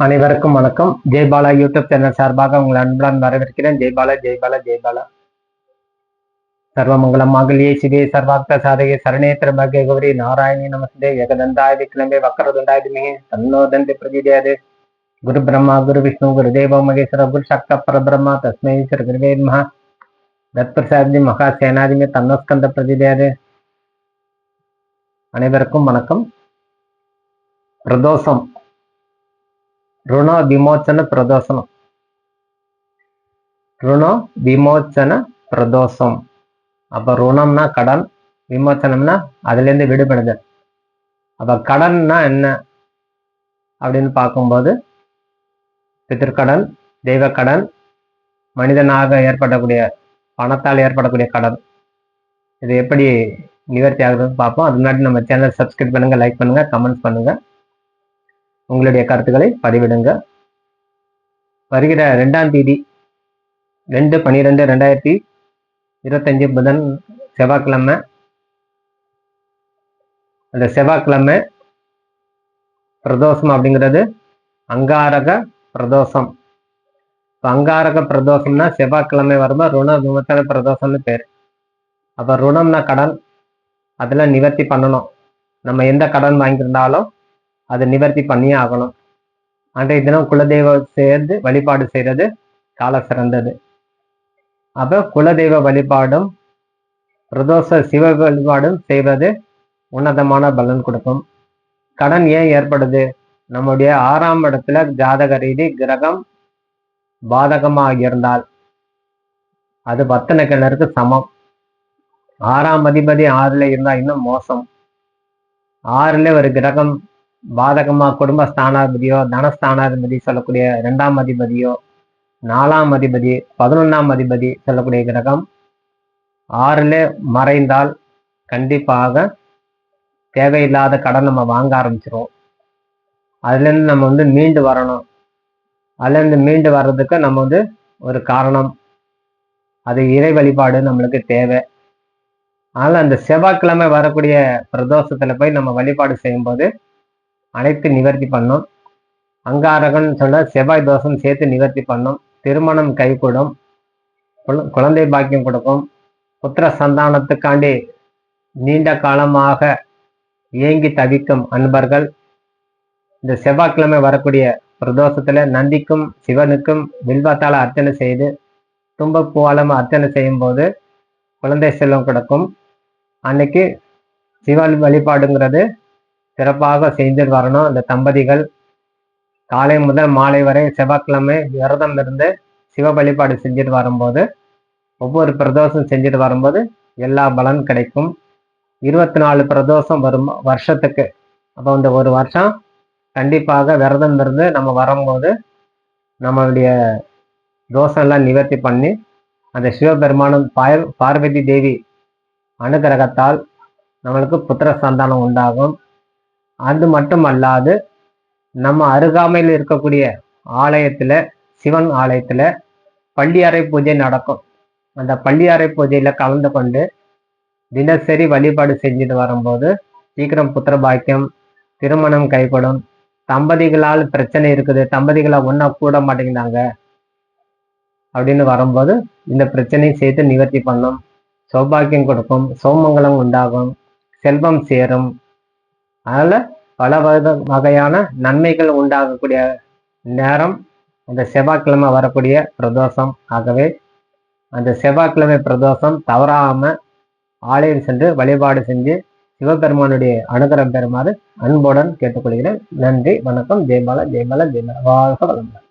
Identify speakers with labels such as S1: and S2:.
S1: அனைவருக்கும் வணக்கம். Jaibala YouTube channel சார்பாக உங்களை அன்புடன் வரவேற்கிறேன். ஜெய்பாலா ஜெய்பாலா ஜெய்பாலா சர்வமங்கலம் மாங்கல்யே சிவே சர்வாக்த சாதகே சரணே திரபகே கௌரி நாராயணி நமஸ்தே ஏகதந்தாய விக்ரமே வக்கரதுண்டாய திமகே தன்னோதந்தி பிரதிதேது குரு பிரம்மா குரு விஷ்ணு குரு தேவ மகேஸ்வர குரு சக்த பரபிரம்மா தஸ்மை ஸ்ரீ குருவே மகா தத்பிரசாதி மகா சேனாதிமே தன்னோஸ்கந்த பிரதிதேது அனைவருக்கும் வணக்கம். பிரதோஷம். రుణ விமோச்சன ప్రదర్శనం రుణ விமோச்சன பிரதோஷம் அப்போ ருணம்னா கடன் விமோச்சனம்னா அதுலேருந்து விடுபடுதல் அப்போ கடன்னா என்ன அப்படின்னு பார்க்கும்போது பித்திருக்கடன் தெய்வ கடன் மனிதனாக ஏற்படக்கூடிய பணத்தால் ஏற்படக்கூடிய கடன் இது எப்படி நிவர்த்தி ஆகுதுன்னு பார்ப்போம் அது முன்னாடி நம்ம சேனல் சப்ஸ்கிரைப் பண்ணுங்கள் லைக் பண்ணுங்கள் கமெண்ட்ஸ் பண்ணுங்கள் உங்களுடைய கருத்துக்களை பதிவிடுங்க. வருகிற ரெண்டாம் தேதி ரெண்டு பன்னிரெண்டு ரெண்டாயிரத்தி இருபத்தஞ்சு புதன் செவ்வாய்க்கிழமை. அந்த செவ்வாய்க்கிழமை பிரதோஷம் அப்படிங்கிறது அங்காரக பிரதோஷம். இப்போ அங்காரக பிரதோஷம்னா செவ்வாய்க்கிழமை வரும்போது ருண விமர்சன பிரதோஷம்னு பேர். அப்போ ருணம்னா கடன் அதெல்லாம் நிவர்த்தி பண்ணணும். நம்ம எந்த கடன் வாங்கியிருந்தாலும் அதை நிவர்த்தி பண்ணியே ஆகணும். அன்றைய தினம் குலதெய்வம் சேர்ந்து வழிபாடு செய்கிறது கால சிறந்தது. அப்போ குலதெய்வ வழிபாடும் பிரதோஷ சிவ வழிபாடும் செய்வது உன்னதமான பலன் கொடுக்கும். கடன் ஏன் ஏற்படுது? நம்முடைய ஆறாம் இடத்துல ஜாதக ரீதி கிரகம் பாதகமாக இருந்தால் அது பத்தனை கிணறுக்கு சமம். ஆறாம் அதிபதி ஆறுல இருந்தால் இன்னும் மோசம். ஆறுல ஒரு கிரகம் பாதகமா குடும்ப ஸ்தானாதிபதியோ தனஸ்தானாதிபதி சொல்லக்கூடிய இரண்டாம் அதிபதியோ நாலாம் அதிபதி பதினொன்னாம் அதிபதி சொல்லக்கூடிய கிரகம் ஆறுல மறைந்தால் கண்டிப்பாக தேவையில்லாத கடன் நம்ம வாங்க ஆரம்பிச்சிடும் அதுலேருந்து நம்ம வந்து மீண்டு வரணும். அதுலேருந்து மீண்டு வர்றதுக்கு நம்ம வந்து ஒரு காரணம். அது இறை வழிபாடு நம்மளுக்கு தேவை. அதனால் அந்த செவ்வாய்க்கிழமை வரக்கூடிய பிரதோஷத்தில் போய் நம்ம வழிபாடு செய்யும்போது அனைத்து நிவர்த்தி பண்ணும். அங்காரகன் சொன்ன செவ்வாய் தோஷம் சேர்த்து நிவர்த்தி பண்ணும். திருமணம் கைகூடும். குழந்தை பாக்கியம் கொடுக்கும். புத்திர சந்தானத்துக்காண்டி நீண்ட காலமாக ஏங்கி தவிக்கும் அன்பர்கள். இந்த செவ்வாய்க்கிழமை வரக்கூடிய பிரதோஷத்துல நந்திக்கும் சிவனுக்கும் வில்வத்தால அர்ச்சனை செய்து தும்பப்பூவாலம் அர்ச்சனை செய்யும் போது குழந்தை செல்வம் கிடக்கும். அன்னைக்கு சிவன் வழிபாடுங்கிறது சிறப்பாக செய்து வரணும். இந்த தம்பதிகள் காலை முதல் மாலை வரை செவ்வாய்க்கிழமை விரதம் இருந்து சிவ வழிபாடு செஞ்சுட்டு வரும்போது ஒவ்வொரு பிரதோஷம் செஞ்சுட்டு வரும்போது எல்லா பலன் கிடைக்கும். இருபத்தி நாலு பிரதோஷம் வரும் வருஷத்துக்கு. அப்போ அந்த ஒரு வருஷம் கண்டிப்பாக விரதம் இருந்து நம்ம வரும்போது நம்மளுடைய தோஷம்லாம் நிவர்த்தி பண்ணி அந்த சிவபெருமானம் பார் பார்வதி தேவி அனுகிரகத்தால் நம்மளுக்கு புத்திர சந்தானம் உண்டாகும். அது மட்டும் அல்லாது நம்ம அருகாமையில் இருக்கக்கூடிய ஆலயத்தில் சிவன் ஆலயத்தில் பள்ளியறை பூஜை நடக்கும். அந்த பள்ளியறை பூஜையில் கலந்து கொண்டு தினசரி வழிபாடு செஞ்சுட்டு வரும்போது சீக்கிரம் புத்திர பாக்கியம் திருமணம் கைப்படும் தம்பதிகளால் பிரச்சனை இருக்குது தம்பதிகளை ஒன்றா கூட மாட்டேங்கிறாங்க அப்படின்னு வரும்போது இந்த பிரச்சனையை சேர்த்து நிவர்த்தி பண்ணும். சௌபாக்கியம் கொடுக்கும் சோமங்கலம் உண்டாகும் செல்வம் சேரும். அதனால பல வகையான நன்மைகள் உண்டாகக்கூடிய நேரம் அந்த செவ்வாய்க்கிழமை வரக்கூடிய பிரதோஷம். ஆகவே அந்த செவ்வாய்க்கிழமை பிரதோஷம் தவறாம ஆலயம் சென்று வழிபாடு செஞ்சு சிவபெருமானுடைய அனுகிரம் பெறுமாறு அன்புடன் கேட்டுக்கொள்கிறேன். நன்றி வணக்கம். ஜெயபாலா ஜெயபாலா ஜெயபாலா வாழ்க வளமுடன்.